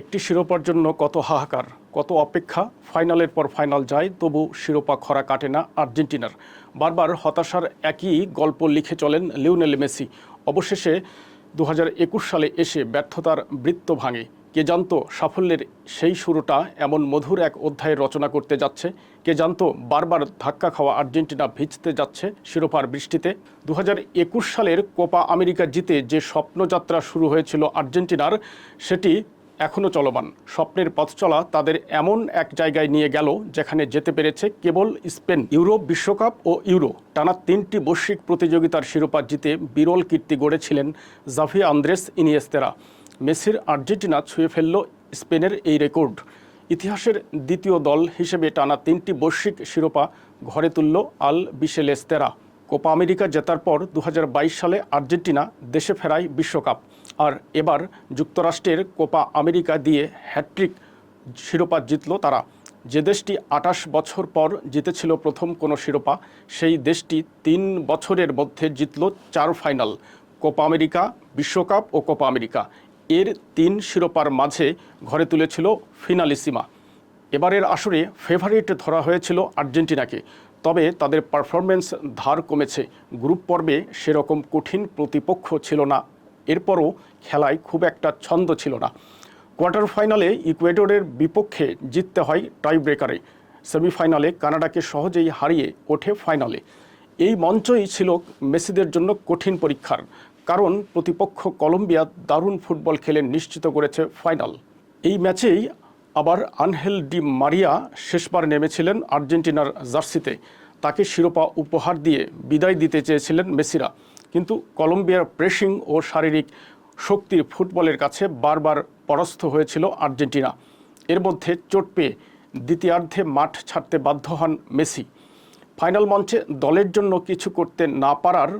একটি শিরোপার জন্য কত হাহাকার, কত অপেক্ষা, ফাইনালের পর ফাইনাল যায়, তবু শিরোপা খরা কাটে না আর্জেন্টিনার। বারবার হতাশার একই গল্প লিখে চলেন লিওনেল মেসি। অবশেষে দু হাজার একুশ সালে এসে ব্যর্থতার বৃত্ত ভাঙে। কে জানতো সাফল্যের সেই শুরুটা এমন মধুর এক অধ্যায় রচনা করতে যাচ্ছে। কে জানতো বারবার ধাক্কা খাওয়া আর্জেন্টিনা ভিজতে যাচ্ছে শিরোপার বৃষ্টিতে। দু হাজার একুশ সালের কোপা আমেরিকা জিতে যে স্বপ্নযাত্রা শুরু হয়েছিল আর্জেন্টিনার, সেটি এখনও চলমান। স্বপ্নের পথ চলা তাদের এমন এক জায়গায় নিয়ে গেল যেখানে যেতে পেরেছে কেবল স্পেন, ইউরোপ বিশ্বকাপ ও ইউরো। টানা তিনটি বৈশ্বিক প্রতিযোগিতার শিরোপা জিতে বিরল কীর্তি গড়েছিলেন জাভি আন্দ্রেস ইনিয়েস্তেরা। মেসির আর্জেন্টিনা ছুঁয়ে ফেলল স্পেনের এই রেকর্ড। ইতিহাসের দ্বিতীয় দল হিসেবে টানা তিনটি বৈশ্বিক শিরোপা ঘরে তুলল আল বিশেলেস্তেরা। কোপা আমেরিকা জেতার পর দু হাজার বাইশ সালে আর্জেন্টিনা দেশে ফেরায় বিশ্বকাপ। আর এবার যুক্তরাষ্ট্রের কোপা আমেরিকা দিয়ে হ্যাট্রিক শিরোপা জিতল তারা। যে দেশটি আটাশ বছর পর জিতেছিল প্রথম কোনো শিরোপা, সেই দেশটি তিন বছরের মধ্যে জিতল চার ফাইনাল, কোপা আমেরিকা, বিশ্বকাপ ও কোপা আমেরিকা। এর তিন শিরোপার মাঝে ঘরে তুলেছিল ফিনালিসিমা। এবারের আসরে ফেভারিট ধরা হয়েছিল আর্জেন্টিনাকে, তবে তাদের পারফরমেন্স ধার কমেছে। গ্রুপ পর্বে সেরকম কঠিন প্রতিপক্ষ ছিল না। এরপরও খেলায় খুব একটা ছন্দ ছিল না। কোয়ার্টার ফাইনালে ইকুয়েডরের বিপক্ষে জিততে হয় টাই ব্রেকারে সেমিফাইনালে কানাডাকে সহজেই হারিয়ে ওঠে ফাইনালে। এই মঞ্চই ছিল মেসিদের জন্য কঠিন পরীক্ষার, কারণ প্রতিপক্ষ কলম্বিয়া দারুণ ফুটবল খেলে নিশ্চিত করেছে ফাইনাল। এই ম্যাচেই আবার আনহেল ডি মারিয়া শেষবার নেমেছিলেন আর্জেন্টিনার জার্সিতে। তাকে শিরোপা উপহার দিয়ে বিদায় দিতে চেয়েছিলেন মেসিরা। কিন্তু কলম্বিয়ার প্রেসিং ও শারীরিক শক্তির ফুটবলের কাছে বারবার পরাস্ত হয়েছিল আর্জেন্টিনা। এর মধ্যে চোট পেয়ে দ্বিতীয়ার্ধে মাঠ ছাড়তে বাধ্য হন মেসি। ফাইনাল মঞ্চে দলের জন্য কিছু করতে না পারার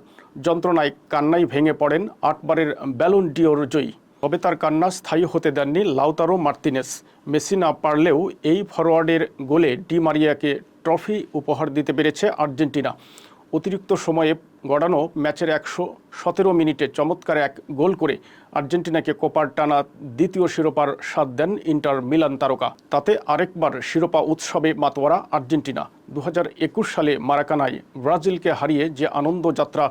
যন্ত্রণায় কান্নাই ভেঙে পড়েন আটবারের ব্যালুন ডিওর জয়ী। তবে তার কান্না স্থায়ী হতে দেননি লাউতারো মার্তিনেস। মেসি না পারলেও এই ফরওয়ার্ডের গোলে ডি মারিয়াকে ট্রফি উপহার দিতে পেরেছে আর্জেন্টিনা। অতিরিক্ত সময়ে গড়ানো ম্যাচের একশো সতেরো মিনিটে চমৎকার এক গোল করে আর্জেন্টিনাকে কোপার টানা দ্বিতীয় শিরোপার স্বাদ দেন ইন্টার মিলান তারকা। তাতে আরেকবার শিরোপা উৎসবে মাতোয়ারা আর্জেন্টিনা। দু হাজার একুশ সালে মারাকানায় ব্রাজিলকে হারিয়ে যে আনন্দ যাত্রা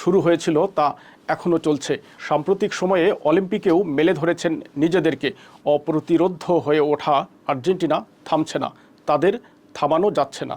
শুরু হয়েছিল তা এখনও চলছে। সাম্প্রতিক সময়ে অলিম্পিকেও মেলে ধরেছেন নিজেদেরকে। অপ্রতিরোধ্য হয়ে ওঠা আর্জেন্টিনা থামছে না। তাদের থামানো যাচ্ছে না।